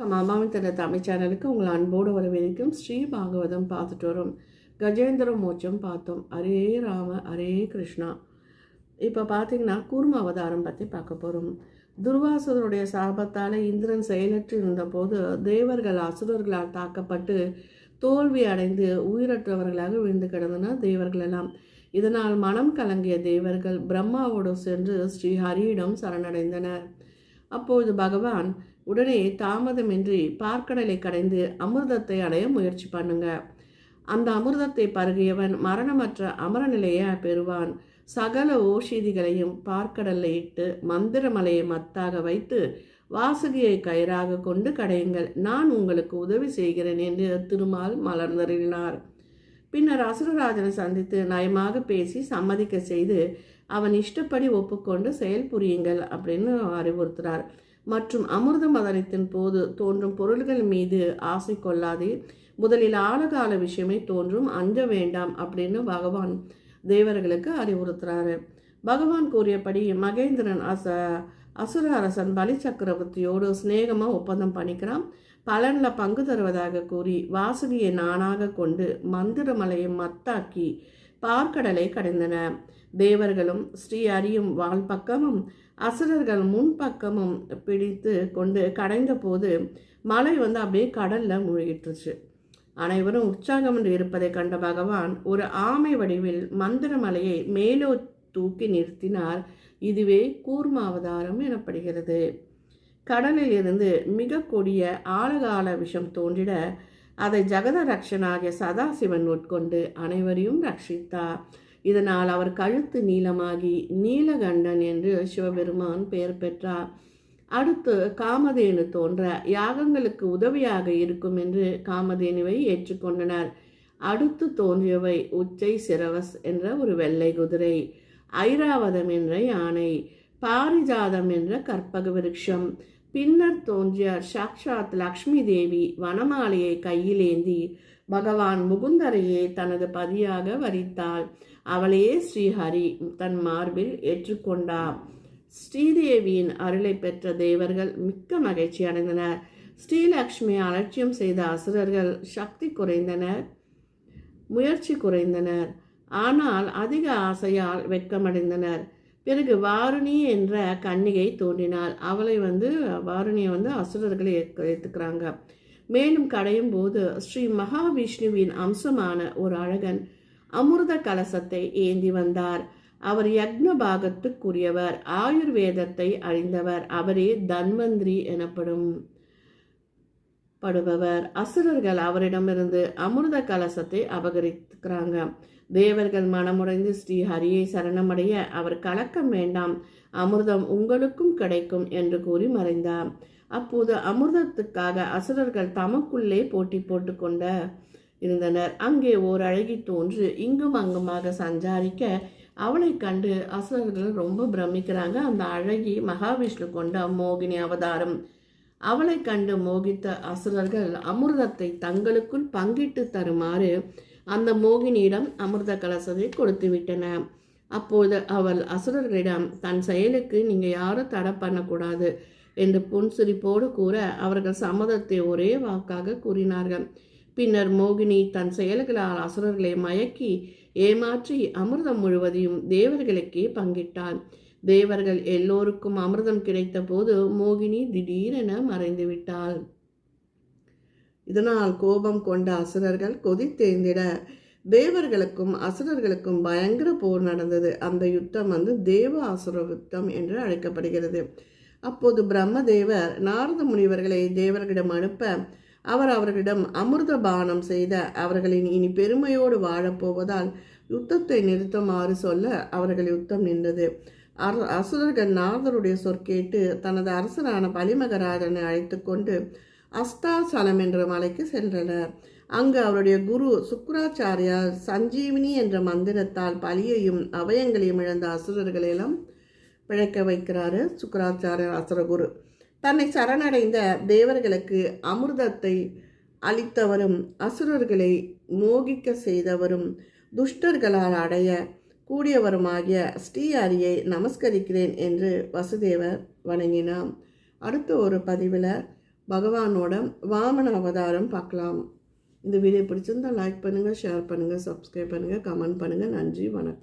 அம்மாவின் தந்த தமிழ் சேனலுக்கு உங்களை அன்போடு வரவேற்கும் ஸ்ரீ பாகவதம் பார்த்துட்டு வரும் கஜேந்திர மோட்சம் பார்த்தோம் அரே ராம அரே கிருஷ்ணா இப்போ பார்த்தீங்கன்னா கூர்ம அவதாரம் பற்றி பார்க்க போகிறோம் துர்வாசனுடைய சாபத்தால் இந்திரன் செயலற்று இருந்தபோது தேவர்கள் அசுரர்களால் தாக்கப்பட்டு தோல்வி அடைந்து உயிரற்றவர்களாக விழுந்து கிடந்தன தேவர்கள் எல்லாம் இதனால் மனம் கலங்கிய தேவர்கள் பிரம்மாவோடு சென்று ஸ்ரீ ஹரியிடம் சரணடைந்தனர். அப்போது பகவான் உடனே தாமதமின்றி பார்க்கடலை கடைந்து அமிர்தத்தை அடைய முயற்சி பண்ணுங்க. அந்த அமிர்தத்தை பருகியவன் மரணமற்ற அமர நிலையை பெறுவான். சகல ஓஷீதிகளையும் பார்க்கடலை இட்டு மந்திரமலையை மத்தாக வைத்து வாசுகியை கயிறாக கொண்டு கடையுங்கள். நான் உங்களுக்கு உதவி செய்கிறேன் என்று திருமால் மலர்ந்தறினார் பின்னர் அசுரராஜனை சந்தித்து நயமாக பேசி சம்மதிக்க செய்து அவன் இஷ்டப்படி ஒப்புக்கொண்டு செயல் புரியுங்கள் அப்படின்னு அறிவுறுத்துறார் மற்றும் அமிர்த மதனத்தின் போது தோன்றும் பொருள்கள் மீது ஆசை கொள்ளாதே. முதலில் ஆழகால விஷயமே தோன்றும். அஞ்ச வேண்டாம் அப்படின்னு பகவான் தேவர்களுக்கு அறிவுறுத்துறாரு. பகவான் கூறியபடி மகேந்திரன் அச அசுர அரசன் பலி சக்கரவர்த்தியோடு சிநேகமாக ஒப்பந்தம் பண்ணிக்கிறான். பலனில் பங்கு தருவதாக கூறி வாசுகியை நானாக கொண்டு மந்திரமலையை மத்தாக்கி பார்க்கடலை கடைந்தன. தேவர்களும் ஸ்ரீ அரியும் வால் பக்கமும் அசுரர்கள் முன்பக்கமும் பிடித்து கொண்டு கடைந்த போது மலை வந்து அப்படியே கடலில் மூழ்கிட்டுருச்சு அனைவரும் உற்சாகம் என்று இருப்பதை கண்ட பகவான் ஒரு ஆமை வடிவில் மந்திரமலையை மேலோ தூக்கி நிறுத்தினார். இதுவே கூர்மாவதாரம் எனப்படுகிறது. கடலில் இருந்து மிக கொடிய ஆழகால விஷம் தோன்றிட அதை ஜெகத ரக்ஷனாகிய சதாசிவன் உட்கொண்டு அனைவரையும் ரட்சித்தார். இதனால் அவர் கழுத்து நீளமாகி நீலகண்டன் என்று சிவபெருமான் பெயர் பெற்றார். அடுத்து காமதேனு தோன்ற யாகங்களுக்கு உதவியாக இருக்கும் என்று காமதேனுவை ஏற்றுக்கொண்டனர் அடுத்து தோன்றியவை உச்சை சிரவஸ் என்ற ஒரு வெள்ளை குதிரை ஐராவதம் என்ற யானை பாரிஜாதம் என்ற கற்பக விருட்சம் பின்னர் தோன்றிய சாக்ஷாத் லக்ஷ்மி தேவி வனமாலையை கையிலேந்தி பகவான் முகுந்தரையே தனது பதியாக வரித்தாள். அவளையே ஸ்ரீஹரி தன் மார்பில் ஏற்றுக்கொண்டார் ஸ்ரீதேவியின் அருளை பெற்ற தேவர்கள் மிக்க மகிழ்ச்சி அடைந்தனர். ஸ்ரீலக்ஷ்மி அலட்சியம் செய்த அசுரர்கள் சக்தி குறைந்தனர் முயற்சி குறைந்தனர். ஆனால் அதிக ஆசையால் வெட்கமடைந்தனர். பிறகு வாருணி என்ற கன்னிகை தோன்றினாள். அவளை வந்து வாருணியை வந்து அசுரர்களை ஏற்றுக்கிறாங்க மேலும் கடையும் போது ஸ்ரீ மகாவிஷ்ணுவின் அம்சமான ஒரு அழகன் அமிர்த கலசத்தை ஏந்தி வந்தார். அவர் யக்ன பாகத்துக்குரியவர் ஆயுர்வேதத்தை அழிந்தவர் அவரே தன்வந்திரி எனப்படும் படுபவர். அசுரர்கள் அவரிடமிருந்து அமிர்த கலசத்தை அபகரித்துக்கிறாங்க. தேவர்கள் மனமுடைந்து ஸ்ரீ ஹரியை சரணமடைய அவர் கலக்கம் வேண்டாம் அமிர்தம் உங்களுக்கும் கிடைக்கும் என்று கூறி மறைந்தார். அப்போது அமிர்தத்துக்காக அசுரர்கள் தமக்குள்ளே போட்டி போட்டுக்கொண்ட இருந்தனர். அங்கே ஓர் அழகி தோன்று இங்கும் அங்குமாக சஞ்சாரிக்க அவளை கண்டு அசுரர்கள் ரொம்ப பிரமிக்கிறாங்க. அந்த அழகி மகாவிஷ்ணு கொண்ட மோகினி அவதாரம். அவளை கண்டு மோகித்த அசுரர்கள் அமிர்தத்தை தங்களுக்குள் பங்கிட்டு தருமாறு அந்த மோகினியிடம் அமிர்த கலசத்தை கொடுத்து விட்டன அப்போது அவள் அசுரர்களிடம் தன் செயலுக்கு நீங்கள் யாரும் தடை பண்ணக்கூடாது என்று புன்சிரிப்போடு கூற அவர்கள் சம்மதத்தை ஒரே வாக்காக கூறினார்கள். பின்னர் மோகினி தன் செயல்களால் அசுரர்களை மயக்கி ஏமாற்றி அமிர்தம் முழுவதையும் தேவர்களுக்கே பங்கிட்டாள். தேவர்கள் எல்லோருக்கும் அமிர்தம் கிடைத்த போது மோகினி திடீரென மறைந்து விட்டாள் இதனால் கோபம் கொண்ட அசுரர்கள் கொதித்தேந்திட தேவர்களுக்கும் அசுரர்களுக்கும் பயங்கர போர் நடந்தது. அந்த யுத்தம் வந்து தேவ அசுர யுத்தம் என்று அழைக்கப்படுகிறது. அப்போது பிரம்மதேவர் நாரத முனிவர்களை தேவர்களிடம் அனுப்ப அவர் அவர்களிடம் அமிர்த பானம் செய்த அவர்களின் இனி பெருமையோடு வாழப்போவதால் யுத்தத்தை நிறுத்துமாறு சொல்ல அவர்கள் யுத்தம் நின்றது. அசுரர்கள் நாரதருடைய சொற்கேட்டு தனது அரசரான பலிமகராஜனை அழைத்து கொண்டு அஸ்தாசலம் என்ற மலைக்கு சென்றனர். அங்கு அவருடைய குரு சுக்ராச்சாரியார் சஞ்சீவினி என்ற மந்திரத்தால் பலியையும் அவயங்களையும் இழந்த அசுரர்களையெல்லாம் பிழைக்க வைக்கிறாரு சுக்கராச்சாரியர் அசுரகுரு. தன்னை சரணடைந்த தேவர்களுக்கு அமிர்தத்தை அளித்தவரும் அசுரர்களை மோகிக்க செய்தவரும் துஷ்டர்களால் அடைய கூடியவருமாகிய ஸ்ரீஹரியை நமஸ்கரிக்கிறேன் என்று வசுதேவர் வணங்கினான் அடுத்த ஒரு பதிவில் பகவானோட வாமன அவதாரம் பார்க்கலாம். இந்த வீடியோ பிடிச்சிருந்தா லைக் பண்ணுங்கள் ஷேர் பண்ணுங்கள் சப்ஸ்கிரைப் பண்ணுங்கள் கமெண்ட் பண்ணுங்கள் நன்றி வணக்கம்.